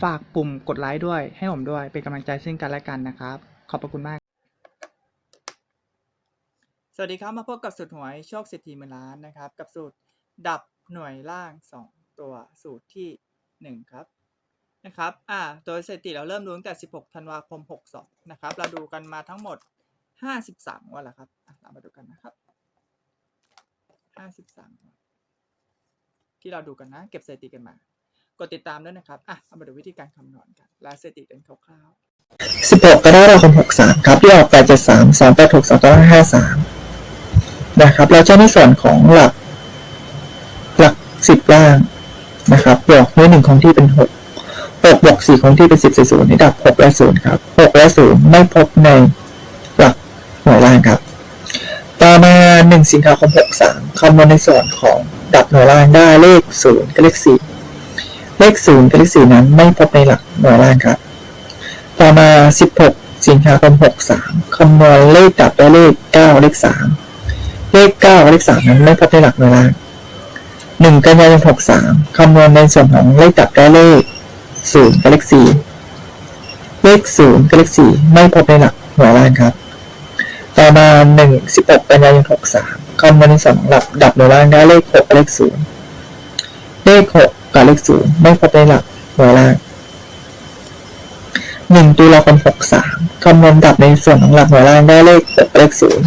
ฝากปุ่มกดไลค์ด้วย ให้ผมด้วย เป็นกำลังใจซึ่งกันและกันนะครับ ขอบพระคุณมาก สวัสดีครับ มาพบกับสูตรหวยโชคเศรษฐีหมื่นล้านนะครับ กับสูตรดับหน่วยล่าง 2 ตัวสูตรที่ 1 ครับนะครับอ่าโดยสถิติเราเริ่มดูตั้งแต่ 16 ธันวาคม 62 นะครับ เราดูกันมาทั้งหมด 53 วันแล้วครับเรามาดูกันนะครับ 53 ที่เราดูกันนะ เก็บสถิติกันมา กดติดตามด้วยนะครับ อะเอามาดูวิธีการคำนวณกัน และสถิติกันคร่าวๆ16กรกฎาคม63ครับที่ออก873 286 253นะครับเราจะในส่วนของหลัก หลัก10ล่างนะครับบวกด้วยหนึ่งของที่เป็น6 6บวก4ของที่เป็น10 0นี่ดับ6และ0ครับ6และ0ไม่พบในหลักหน่วยล่างครับ ต่อมา1สิงหาคม63คำนวณในส่วนของดับหน่วยล่างได้เลข0กับเลข4 เลข0กับเลข4นั้นไม่พบในหลักหน่วยล่างครับ ต่อมา 16 สิงหาคม 63 คำนวณเลขดับได้เลข 9 เลข 3 เลข9กับเลข 3 นั้นไม่พบในหลักเวยลา1กันยายน 63 คำนวณในส่วนของเลขดับได้เลข 0 กับเลข 4 เลข 0 กับเลข 4 ไม่พบในหลักหน่วยล่างครับ ต่อมา 1 16 กันยายน 63 คำนวณในส่วนของหลักดับหน่วยล่างได้เลข 6 กับเลข 0 เลข 6 กับเลข0ไม่พบในหลักหน่วยล่างหนึ่งตุลาคมหกสามคำนวณดับในส่วนของหลักหน่วยล่างได้เลขหกเลขศูนย์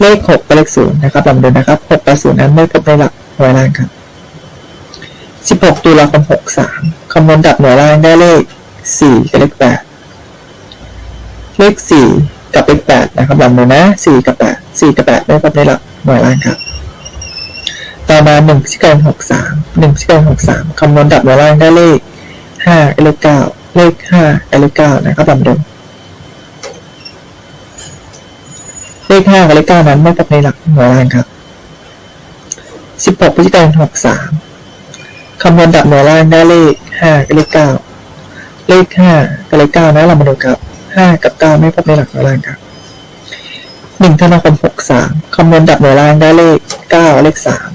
เลขหกกับเลขศูนย์นะครับลำดับนะครับหกกับศูนย์นั้นไม่พบในหลักหน่วยล่างครับสิบหกตุลาคมหกสามคำนวณดับหน่วยล่างได้เลขสี่กับเลขแปดเลขสี่กับเลขแปดนะครับลำดับนะสี่กับแปดสี่กับแปดไม่พบในหลักหน่วยล่างครับ ต่อมาหนึ่งพิกายนหกสามหนึ่งพิกายนหกสามคำนวณดับหน่วยล่างได้เลขห้าเลขเก้าเลขห้าเลขเก้านะครับลำดับเลขห้ากับเลขเก้านั้นไม่พบในหลักหน่วยล่างครับสิบหกพิกายนหกสามคำนวณดับหน่วยล่างได้เลขห้ากับเลขเก้าเลขห้ากับเลขเก้านะเรามาดูครับห้ากับเก้าไม่พบในหลักหน่วยล่างครับหนึ่งธันาคมหกสามคำนวณดับหน่วยล่างได้เลขเก้าเลขสาม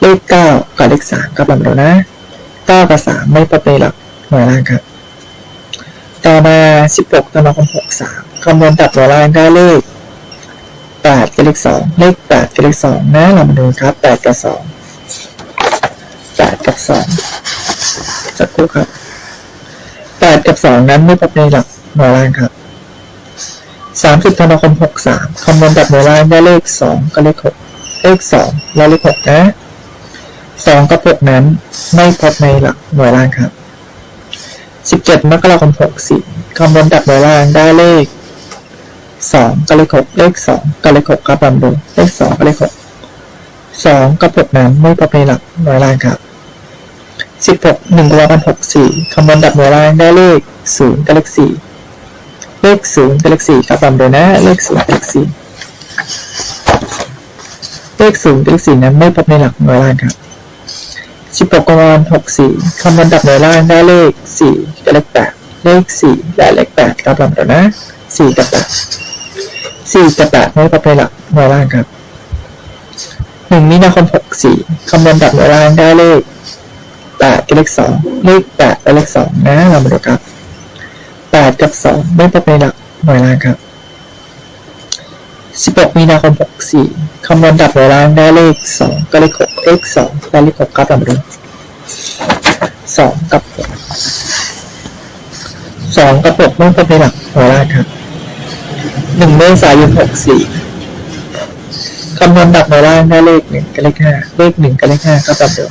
เลขเก้ากับเลขสามครับลำดับนะ9กับ3ไม่พบในหลักหน่วยล่างครับ ต่อมา16ธันวาคม63คำนวณดับหน่วยล่างได้เลข8กับเลข2เลข8กับเลข2นะเรามาดูครับ8กับ2 8กับ2สักครู่ครับ8กับ2นั้นไม่พบในหลักหน่วยล่างครับ30ธันวาคม63คำนวณดับหน่วยล่างได้เลข2กับเลข6เลข2และเลข6นะ สองกับหกนั้นไม่พบในหลักหน่วยล่างครับสิบเจ็ดมกราคมหกสี่คำนวณดับหน่วยล่างได้เลขสองกับเลขหกเลขสองกับเลขหกครับลำดูเลขสองกับเลขหกสองกับหกนั้นไม่พบในหลักหน่วยล่างครับสิบหกหนึ่งตุลาคมหกสี่คำนวณดับหน่วยล่างได้เลขศูนย์กับเลขสี่เลขศูนย์กับเลขสี่ครับลำดูนะเลขศูนย์กับเลขสี่เลขศูนย์กับเลขสี่นั้นไม่พบในหลักหน่วยล่างครับ สิบหกกรหกสี่คำนวณดับหน่วยล่างได้เลขสี่กับเลขแปดเลขสี่และเลขแปดครับลำดับนะสี่กับแปดสี่กับแปดไม่พบในหลักหน่วยล่างครับหนึ่งมีนาคมหกสี่คำนวณดับหน่วยล่างได้เลขแปดกับเลขสองเลขแปดและเลขสองนะเรามาดูครับแปดกับสองไม่พบในหลักหน่วยล่างครับ สิบหกมีนาคมหกสี่คำนวณดับหน่วยล่างได้เลขสองกับเลขหกเลขสองและเลขหกครับเรามาดูสองกับหกสองกับหกไม่พบในหลักหน่วยล่างครับหนึ่งเมษายนหกสี่คำนวณดับหน่วยล่างได้เลขหนึ่งกับเลขห้าเลขหนึ่งกับเลขห้าก็แบบเดิม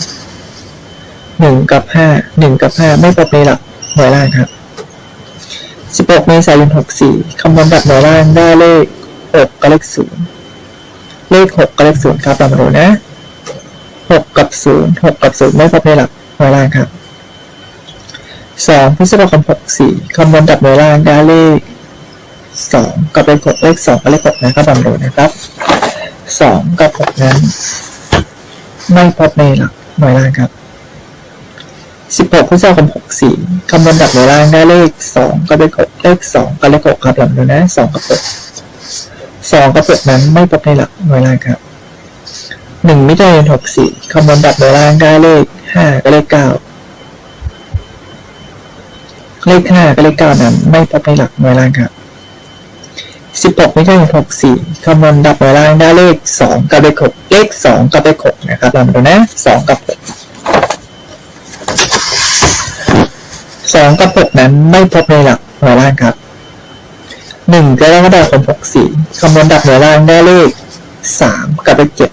หนึ่งกับห้าหนึ่งกับห้าไม่พบในหลักหน่วยล่างครับสิบหกเมษายนหกสี่คำนวณดับหน่วยล่างได้เลข หกกับเลขศูนย์เลขหกกับเลขศูนย์ครับเรามาดูนะหกกับศูนย์หกกับศูนย์ไม่พบในหลักหน่วยล่างครับสองพฤษภาคมหกสี่คำนวณดับหน่วยล่างได้เลขสองกับเลขหกเลขสองกับเลขหกนะครับลองดูนะครับสองกับหกนั้นไม่พบในหลักหน่วยล่างครับสิบหกพฤษภาคมหกสี่คำนวณดับหน่วยล่างได้เลขสองกับเลขหกเลขสองกับเลขหกครับลองดูนะสองกับหก สองกับหกนั้นไม่พบในหลักหน่วยล่างครับหนึ่งมิถุนายนหกสี่คำนวณดับหน่วยล่างได้เลขห้ากับเลขเก้าเลขห้ากับเลขเก้านั้นไม่พบในหลักหน่วยล่างครับสิบหกไม่ใช่หกสี่คำนวณดับหน่วยล่างได้เลขสองกับเลขหกเลขสองกับเลขหกนะครับเรามาดูนะสองกับหกสองกับหกนั้นไม่พบในหลักหน่วยล่างครับ หนึ่งกรกฎาคมหกสี่คำนวณดับหน่วยล่างได้เลขสามกับเลขเจ็ด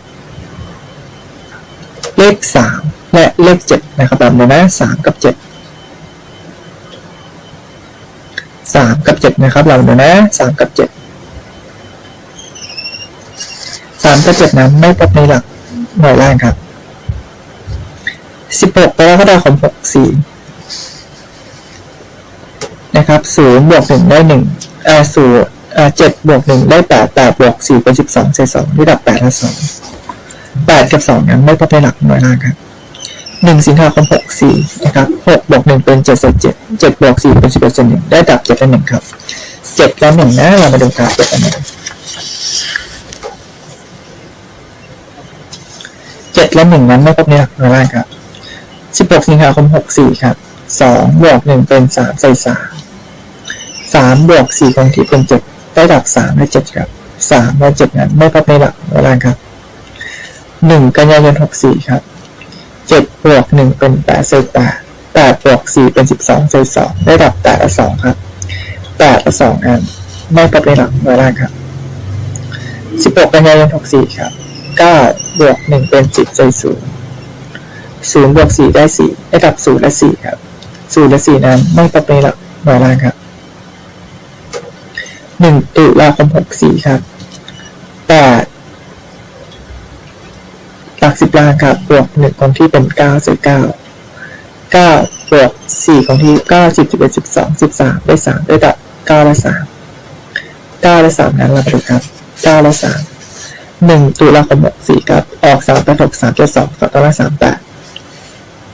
เลขสามและเลขเจ็ดนะครับเรามาดูนะสามกับเจ็ดสามกับเจ็ดนะครับเราดูนะสามกับเจ็ดสามกับเจ็ดนั้นไม่พบในหลักหน่วยล่างครับสิบหกกรกฎาคมหกสี่นะครับศูนย์บวกหนึ่งได้หนึ่ง อ่าศูนย์อ่าเจ็ดบวกหนึ่งได้แปดแปดบวกสี่เป็นสิบสองเศษสองที่ดับแปดและสองแปดกับสองนั้นไม่พบในหลักหน่วยล่างครับหนึ่งสิงหาคมหกสี่นะครับหกบวกหนึ่งเป็นเจ็ดเศษเจ็ดเจ็ดบวกสี่เป็นสิบเอ็ดเศษหนึ่งได้ดับเจ็ดและหนึ่งครับเจ็ดและหนึ่งนะเรามาดูกราฟเจ็ดและหนึ่งเจ็ดและหนึ่งนั้นไม่พบในหลักหน่วยล่างครับสิบหกสิงหาคมหกสี่ครับสองบวกหนึ่งเป็นสามใส่สาม สามบวกสี่คงที่เป็นเจ็ดได้ดับสามและเจ็ดครับสามและเจ็ดนั้นไม่พบในหลักหน่วลาครับหนึ่งกันยายนหกสี่ครับเจ็ดบวกหนึ่งเป็นแปดใส่แปดแปดบวกสี่เป็นสิบสองใส่สองได้ดับแปดและสองครับแปดและสองนั้นไม่พบในหลักหน่วลาครับสิบหกกันยายนหกสี่ครับเก้าบวกหนึ่งเป็นสิบใส่ศูนย์ศูนย์บวกสี่ได้สี่ได้ดับศูนย์และสี่ครับศูนย์และสี่นั้นไม่พบในหลักหน่วลาครับ หนึ่งตุลาคมหกสี่ครับแปดหลักสิบล่างครับบวกหนึ่งของที่เป็นเก้าใส่เก้าเก้าบวกสี่ของที่เก้าสิบสิบเอ็ดสิบสองสิบสามได้สามได้ดับเก้าและสามเก้าและสามนั้นเราไปดูครับเก้าและสามหนึ่งตุลาคมหกสี่ครับออกสามแปดหกสามเจ็ดสองสองตารางสามแปด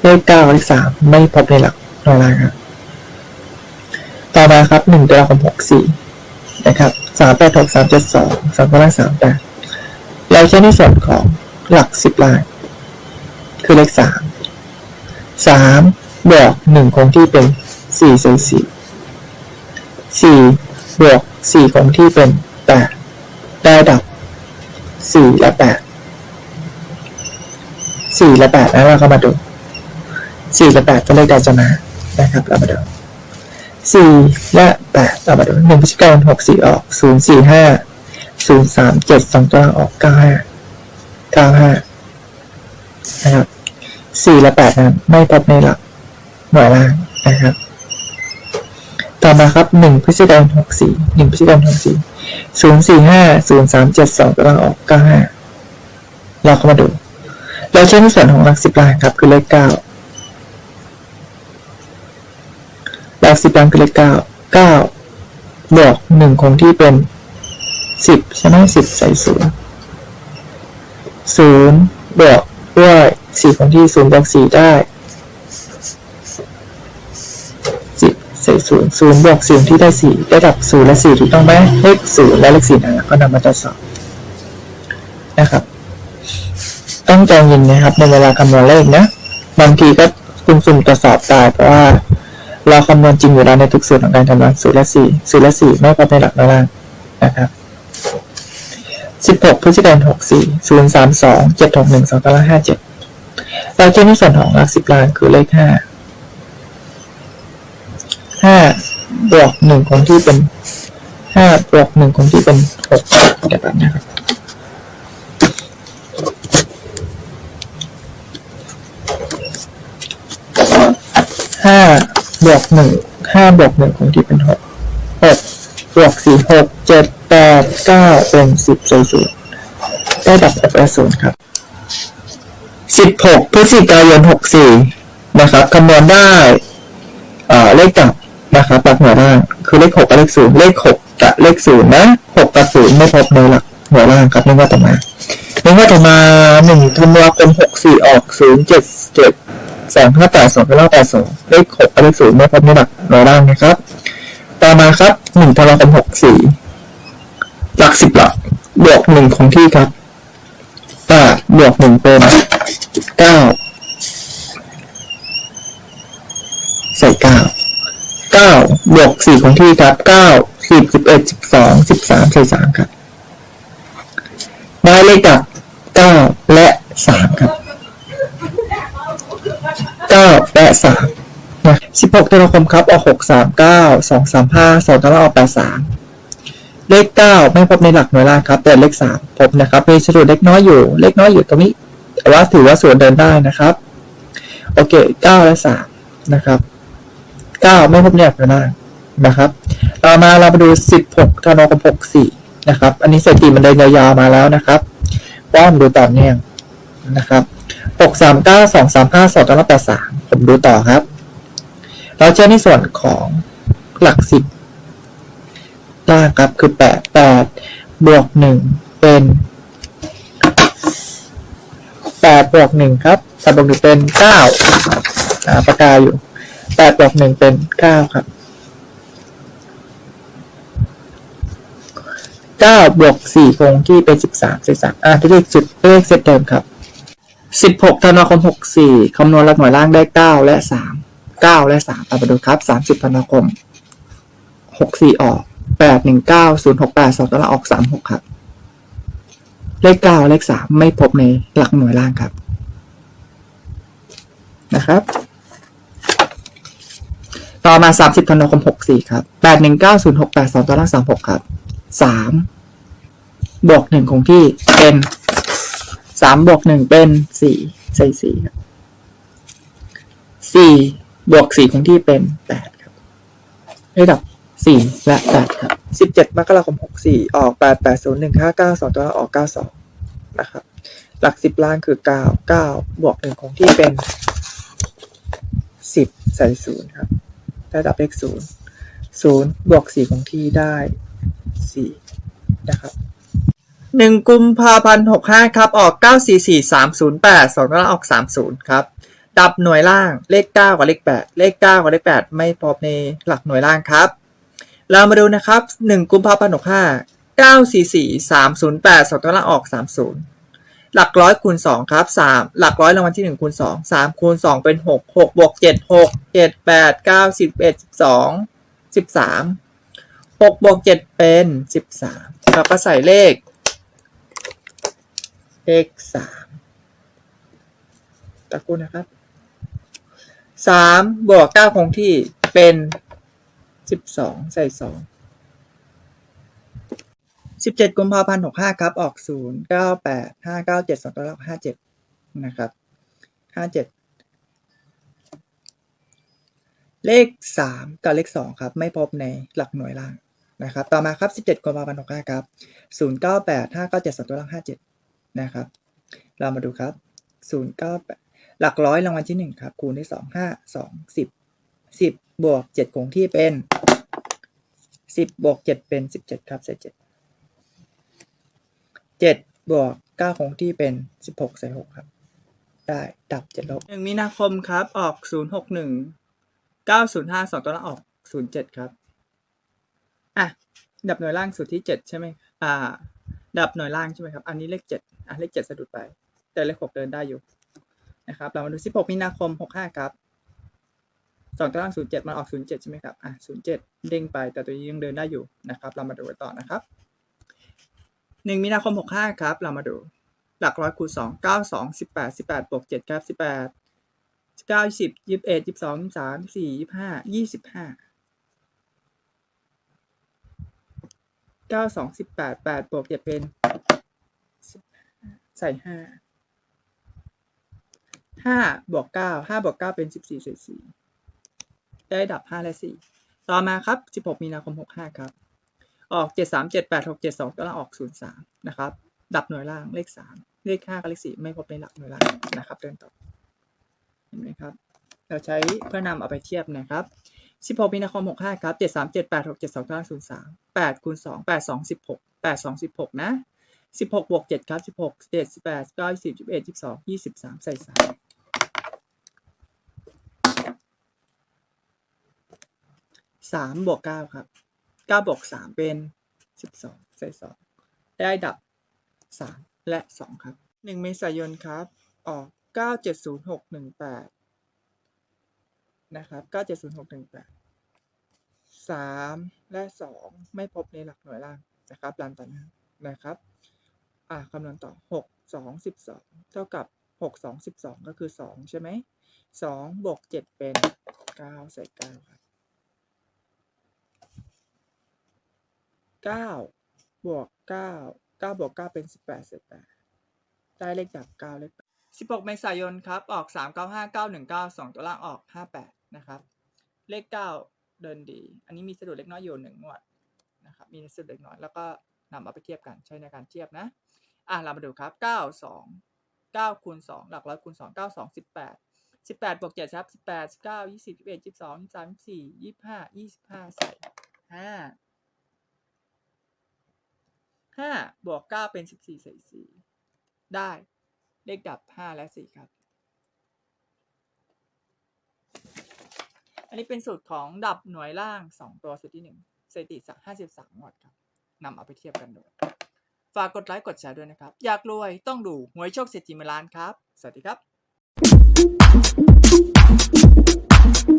เลขเก้าเลขสามไม่พบในหลักหน่วยล่างครับ ต่อมาครับหนึ่งตุลาคมหกสี่ นะครับสามแปดหกสามเจ็ดสองสองตาราสามแปดเราใช้ในส่วนของหลักสิบล่างคือเลขสามสามบวกหนึ่งคงที่เป็นสี่ส่วนสี่สี่บวกสี่คงที่เป็นแปดได้ดับสี่และแปดสี่และแปดแล้วเราก็มาดูสี่และแปดตัวเลขใดจะมานะครับเรามาดู สี่และแปดเรามาดูหนึ่งพฤศจิกานหกสี่ออกศูนย์สี่ห้าศูนย์สามเจ็ดสองตัวออกเก้าห้าเก้าห้านะครับสี่และแปดนั้นไม่พบในหลักหน่วยล่างนะครับ ต่อมาครับหนึ่งพฤศจิกานหกสี่หนึ่งพฤศจิกานหกสี่ศูนย์สี่ห้าศูนย์สามเจ็ดสองตารางออกเก้าห้าเราเข้ามาดู เราใช้ในส่วนของหลักสิบล่างครับ คือเลขเก้า หลักสิบล่างคือเลขเก้าเก้าบวกหนึ่งคงที่เป็นสิบใช่ไหมสิบใส่ศูนย์ศูนย์บวกด้วยสี่คงที่ศูนย์บวกสี่ได้สิบใส่ศูนย์ศูนย์บวกสี่ที่ได้สี่ได้ดับศูนย์และสี่ถูกต้องไหมเลขศูนย์และเลขสี่นะก็นำมาทดสอบนะครับ ต้องใจเย็นนะครับในเวลาคำนวณเลขนะบางทีก็คุณสุ่มตรวจสอบตายเพราะว่า เราคำนวณจริงอยู่แล้วในทุกส่วนของการคำนวณศูนย์และสี่ศูนย์และสี่ไม่พบในหลักหน่ล่างนะครับสิบหกพฤศจิกายนหกสี่ศูนย์สามสองเจ็ดหกหนึ่งสองตาราห้าเจ็ดเราใช้ในส่วนของหลักสิบล่างคือเลขห้าห้าบวกหนึ่งคงที่เป็นห้าบวกหนึ่งคงที่เป็นหกเดี๋ยวแป๊บนะครับห้า บวกหนึ่งห้าบวกหนึ่งคงที่เป็นหกหกบวกสี่หกเจ็ดแปดเก้าเป็นสิบศูนย์ได้ดับหกและศูนย์ครับสิบหกพฤศจิกายนหกสี่นะครับคำนวณได้เอ่อเลขกับนะครับหลักหน่วยล่างคือเลขหกกับเลขศูนย์เลขหกกับเลขศูนย์นะหกกับศูนย์ไม่พบในหลักหน่วยล่างครับนึกว่าต่อมานึกว่าต่อมาหนึ่งธันวาคมหกสี่ออกศูนย์เจ็ดเจ็ด สองห้าแปดสองเก้าแปดสองเลขหกเลขศูนย์ไม่พบในหลักหน่วยล่างนะครับ ต่อมาครับหนึ่งธันวาคมหกสี่หลักสิบหลักบวกหนึ่งของที่ครับแปดบวกหนึ่งเป็นเก้าใส่เก้าเก้าบวกสี่ของที่ครับเก้าสิบสิบเอ็ดสิบสองสิบสามใส่สามครับได้เลขกลับเก้าและสามครับ เและสามนะสิบหกตุลาคมครับออกหกสามเก้าสองสามห้าสองตาราออกแปดสามเลขเก้าไม่พบในหลักหน่วยล่างครับแต่เลขสามพบนะครับมีสรุปเล็กน้อยอยู่ เล็กน้อยอยู่ตรงนี้ แต่ว่าถือว่าส่วนเดินได้นะครับ โอเคเก้าและสามนะครับเก้าไม่พบในหลักหน่วยล่างนะครับต่อมาเรามาดูสิบหกธันวาคมหกสี่นะครับ อันนี้สถิติมันเดินยาวๆมาแล้วนะครับป้อมดูต่อเนื่องนะครับ หกสามเก้าสองสามห้าสองตาราแปดสามผมดูต่อครับ เราเจอในส่วนของหลักสิบล่างครับคือแปดแปดบวกหนึ่งเป็นแปดบวกหนึ่งครับแปดบวกหนึ่งเป็นเก้าปากกาอยู่แปดบวกหนึ่งเป็นเก้าครับเก้าบวกสี่คงที่เป็นสิบสามสิบสามอ่าที่เลขสุดเลขเซตเดิมครับ สิบหกธันวาคมหกสี่คำนวณหลักหน่วยล่างได้เก้าและสามเก้าและสามเอาไปดูครับสามสิบธันวาคมหกสี่ออกแปดหนึ่งเก้าศูนย์หกแปดสองตัวละออกสามหกครับ เลขเก้าเลขสามไม่พบในหลักหน่วยล่างครับ นะครับ ต่อมาสามสิบธันวาคมหกสี่ครับแปดหนึ่งเก้าศูนย์หกแปดสองตัวละสามหกครับสามบวกหนึ่งคงที่เป็น สามบวกหนึ่งเป็นสี่ใส่สี่ครับสี่บวกสี่คงที่เป็นแปดครับระดับสี่และแปดครับสิบเจ็ดมกราคมหกสี่ออกแปดแปดศูนย์หนึ่งห้าเก้าสองตัวละออกเก้าสองนะครับ หลักสิบล่างคือเก้าเก้าบวกหนึ่งคงที่เป็นสิบใส่ศูนย์ครับระดับเลขศูนย์ศูนย์บวกสี่คงที่ได้สี่นะครับ หนึ่งกุมภาพันธ์หกห้าครับ ออกเก้าสี่สี่สามศูนย์แปดสองตัวละออกสามศูนย์ครับ ดับหน่วยล่างเลขเก้ากับเลขแปดเลขเก้ากับเลขแปดไม่พบในหลักหน่วยล่างครับ เรามาดูนะครับหนึ่งกุมภาพันธ์หกห้าเก้าสี่สี่สามศูนย์แปดสองตัวละออกสามศูนย์หลักร้อยคูณสองครับสามหลักร้อยรางวัลที่หนึ่งคูณสองสามคูณสองเป็นหกหกบวกเจ็ดหกเจ็ดแปดเก้าสิบเอ็ดสิบสองสิบสามหกบวกเจ็ดเป็นสิบสามเราก็ใส่เลข เลขสามตะกูนะครับสามบวกเก้าคงที่เป็นสิบสองใส่สองสิบเจ็ดกุมภาพันธ์หกห้าครับ ออกศูนย์เก้าแปดห้าเก้าเจ็ดสองตัวเลขห้าเจ็ดนะครับห้าเจ็ดเลขสามกับเลขสองครับ ไม่พบในหลักหน่วยล่างนะครับ ต่อมาครับสิบเจ็ดกุมภาพันธ์หกห้าครับศูนย์เก้าแปดห้าเก้าเจ็ดสองตัวเลขห้าเจ็ด นะครับ เรามาดูครับ098หลักร้อยรางวัลที่หนึ่งครับ คูณด้วยสองห้าสองสิบสิบบวกเจ็ดคงที่เป็นสิบบวกเจ็ดเป็นสิบเจ็ดครับใส่เจ็ดเจ็ดบวกเก้าคงที่เป็นสิบหกใส่หกครับ ได้ดับเจ็ดลบหนึ่งมีนาคมครับ ออกศูนย์หกหนึ่งเก้าศูนย์ห้าสองตัวละออกศูนย์เจ็ดครับ อะ ดับหน่วยล่างสุดที่เจ็ดใช่ไหมอ่า ดับหน่วยล่างใช่ไหมครับ อันนี้เลขเจ็ดอะเลขเจ็ดสะดุดไป แต่เลขหกเดินได้อยู่นะครับ เรามาดูสิบหกมีนาคมหกห้าครับสองตัวล่างศูนย์เจ็ดมันออกศูนย์เจ็ดใช่ไหมครับ อะศูนย์เจ็ดเด้งไปแต่ตัวนี้ยังเดินได้อยู่นะครับ เรามาดูกันต่อนะครับหนึ่งมีนาคมหกห้าครับ เรามาดู หลักร้อยคูณสองเก้าสองสิบแปดสิบแปดบวกเจ็ดครับสิบแปดเก้าสิบยี่สิบเอ็ดยี่สิบสองยี่สิบสามยี่สิบสี่ยี่สิบห้ายี่สิบห้า เก้าสองสิบแปดแปดบวกเจ็ดเป็นใส่ห้าห้าบวกเก้าห้าบวกเก้าเป็นสิบสี่ใส่สี่ได้ดับห้าและสี่ต่อมาครับสิบหกมีนาคมหกห้าครับ ออกเจ็ดสามเจ็ดแปดหกเจ็ดสองก็ล่างออกศูนย์สามนะครับ ดับหน่วยล่างเลขสามเลขห้ากับเลขสี่ไม่พบในหลักหน่วยล่างนะครับ เดินต่อเห็นไหมครับ เราใช้เพื่อนำเอาไปเทียบนะครับ 16 มีนาคม 65 ครับ 7 3 7 8 6 7 2 9 0 3 8คูณ2 8 2 16 8 2 16 นะ 16บวก7ครับ16 7 18 9 20 21 22 23 ใส่3 3บวก9ครับ9บวก3เป็น12ใส่2ได้ดับ3และ2ครับ1เมษายนครับ ออก970618นย์หกหนึ่งแปด นะครับ 970618 3 และ 2 ไม่พบในหลักหน่วยล่างนะครับรันต่อเนื่องนะครับ อ่าคำนวณต่อ 6 2 12 เท่ากับ 6 2 12 ก็คือ 2 ใช่ไหม2บวก7เป็น 9 ใส่ 9 ครับ 9 บวก 9 9บวก9เป็น 18เศษ8ได้เลขดับ9เลข16 เมษายน ครับ ออก 3 9 5 9 1 9 2 ตัวล่างออก 58 นะครับ เลข 9 เดินดี อันนี้มีสะดุดเล็กน้อยอยู่หนึ่งงวดนะครับ มีสะดุดเล็กน้อยแล้วก็นำเอาไปเทียบกันใช้ในการเทียบนะ อะเรามาดูครับ 9 2 9คูณ2หลักร้อยคูณ2 9 2 18 18บวก7ครับ18 19 20 21 22 23 24 25 25 ใส่ 5 5บวก9เป็น 14 ใส่ 4 ได้เลขดับ 5 และ 4 ครับ อันนี้เป็นสูตรของดับหน่วยล่างสองตัวสูตรที่ 1 สถิติสัก53งวดครับนำเอาไปเทียบกันดูฝากกดไลค์กดแชร์ด้วยนะครับ อยากรวยต้องดูหวยโชคเศรษฐีมาล้านครับ สวัสดีครับ